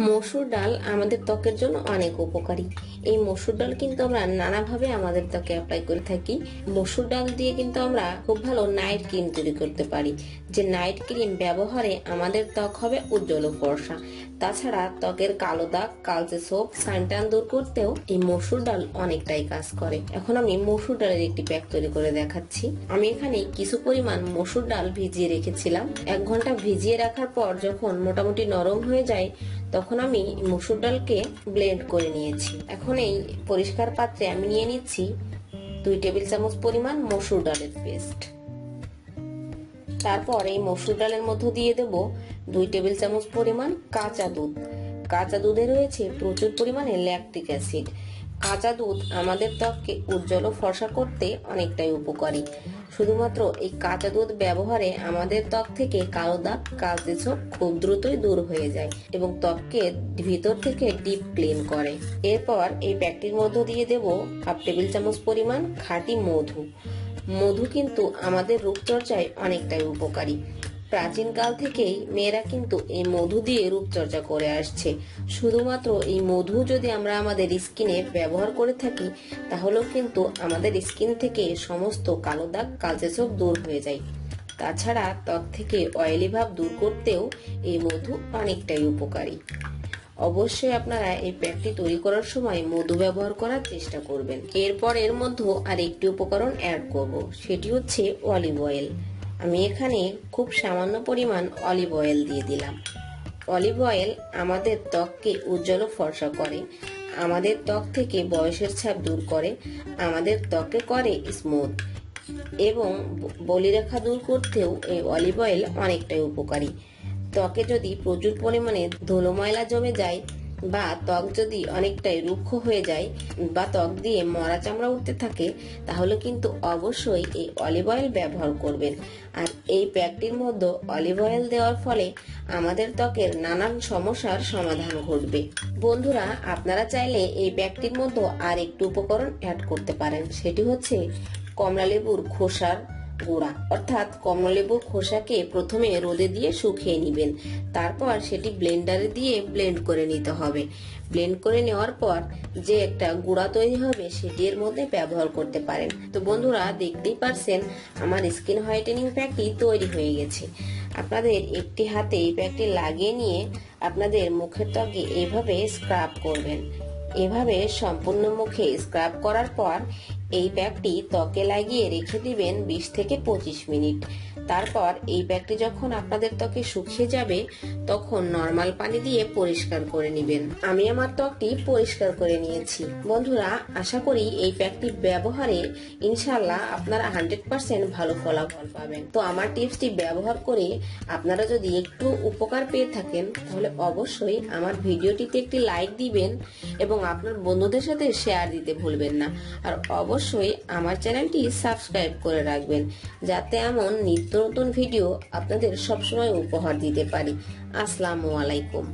মসুর ডাল আমাদের ত্বকের জন্য অনেক উপকারী। এই মসুর ডাল কিন্তু আমরা নানাভাবে আমাদের ত্বকে অ্যাপ্লাই করে থাকি। মসুর ডাল দিয়ে কিন্তু আমরা খুব ভালো নাইট ক্রিম তৈরি করতে পারি। যে নাইট ক্রিম ব্যবহারে আমাদের ত্বক হবে উজ্জ্বল ও ফর্সা। তাছাড়া ত্বকের কালো দাগ, কালচে সোপ সানটান দূর করতেও এই মসুর ডাল অনেকটাই কাজ করে। এখন আমি মসুর ডালের একটি প্যাক তৈরি করে দেখাচ্ছি। আমি এখানে কিছু পরিমাণ মসুর ডাল ভিজিয়ে রেখেছিলাম। এক ঘণ্টা ভিজিয়ে রাখার পর যখন মোটামুটি নরম হয়ে যায়, তখন আমি মসুর ডালকে ব্লেন্ড করে নিয়েছি। এখন এই পরিষ্কার পাত্রে আমি নিয়ে নিচ্ছি দুই টেবিল চামচ পরিমাণ মসুর ডালের পেস্ট। তারপর এই মসুর ডালের মধ্যে দিয়ে দেব দুই টেবিল চামচ পরিমাণ কাঁচা দুধ। কাঁচা দুধে রয়েছে প্রচুর পরিমাণে ল্যাকটিক অ্যাসিড। কাঁচা দুধ আমাদের ত্বককে উজ্জ্বল ও ফর্সা করতে অনেকটাই উপকারী। শুধুমাত্র এই কাঁচা দুধ ব্যবহারে আমাদের ত্বক থেকে কালো দাগ, কালচে ছোপ খুব দ্রুতই দূর হয়ে যায় এবং ত্বককে ভিতর থেকে ডিপ ক্লিন করে। এরপর এই প্যাকটির মধ্যে দিয়ে দেব হাফ টেবিল চামচ পরিমাণ খাঁটি মধু। মধু কিন্তু আমাদের রূপচর্চায় অনেকটাই উপকারী। প্রাচীনকাল থেকেই মেয়েরা কিন্তু এই মধু দিয়ে রূপচর্চা করে আসছে। শুধুমাত্র এই মধু যদি আমরা আমাদের স্কিনে ব্যবহার করে থাকি, তাহলেও কিন্তু আমাদের স্কিন থেকে সমস্ত কালো দাগ, কালচে চোখ দূর হয়ে যায়। তাছাড়া ত্বক থেকে অয়েলি ভাব দূর করতেও এই মধু অনেকটাই উপকারী। অবশ্যই আপনারা এই প্যাকটি তৈরি করার সময় মধু ব্যবহার করার চেষ্টা করবেন। এরপর এর মধ্যে আর একটি উপকরণ অ্যাড করব, সেটি হচ্ছে অলিভ অয়েল আমি এখানে খুব সামান্য পরিমাণ অলিভ অয়েল দিয়ে দিলাম। অলিভ অয়েল আমাদের ত্বককে উজ্জ্বল ফর্সা করে, আমাদের ত্বক থেকে বয়সের ছাপ দূর করে, আমাদের ত্বকে করে স্মুথ এবং বলিরেখা দূর করতেও এই অলিভ অয়েল অনেকটাই উপকারী। ত্বকে যদি প্রচুর পরিমাণে ধুলো ময়লা জমে যায় বা ত্বক যদি অনেকটাই রুক্ষ হয়ে যায় বা ত্বক দিয়ে মরা চামড়া উঠতে থাকে, তাহলে কিন্তু অবশ্যই এই অলিভ অয়েল ব্যবহার করবেন। আর এই প্যাকটির মধ্যে অলিভ অয়েল দেওয়ার ফলে আমাদের ত্বকের নানান সমস্যার সমাধান ঘটবে। বন্ধুরা, আপনারা চাইলে এই প্যাকটির মধ্যে আর একটু উপকরণ অ্যাড করতে পারেন। সেটি হচ্ছে কমলালেবুর খোসার গুঁড়া অর্থাৎ কমলালেবুর খোসাকে প্রথমে রোদে দিয়ে শুকিয়ে নেবেন। তারপর সেটি ব্লেন্ডারে দিয়ে ব্লেন্ড করে নিতে হবে। ব্লেন্ড করে নেওয়ার পর যে একটা গুঁড়া তৈরি হবে সেটি এর মধ্যে ব্যবহার করতে পারেন। তো বন্ধুরা, দেখতেই পারছেন, আমার স্কিন হোয়াইটেনিং প্যাকটি তৈরি হয়ে গেছে। আপনাদের একটি হাতে এই প্যাকটি লাগিয়ে নিয়ে আপনাদের মুখের ত্বকে এইভাবে স্ক্রাব করবেন। এভাবে সম্পূর্ণ মুখে স্ক্রাব করার পর এই প্যাকটি ত্বকে লাগিয়ে রেখে দিবেন বিশ থেকে পঁচিশ মিনিট। তারপর এই প্যাকটি যখন আপনাদের ত্বকে শুকিয়ে যাবে, তখন নর্মাল পানি দিয়ে পরিষ্কার করে নেবেন। আমি আমার ত্বকটি পরিষ্কার করে নিয়েছি। বন্ধুরা, আশা করি এই প্যাকটি ব্যবহারে ইনশাল্লাহ আপনারা হান্ড্রেড পার্সেন্ট ভালো ফলাফল পাবেন। তো আমার টিপসটি ব্যবহার করে আপনারা যদি একটু উপকার পেয়ে থাকেন, তাহলে অবশ্যই আমার ভিডিওটিতে একটি লাইক দিবেন এবং আপনার বন্ধুদের সাথে শেয়ার দিতে ভুলবেন না। আর অবশ্যই আমার চ্যানেলটি সাবস্ক্রাইব করে রাখবেন, যাতে এমন নিত্য নতুন ভিডিও আপনাদের সবসময় উপহার দিতে পারি। আসসালামু আলাইকুম।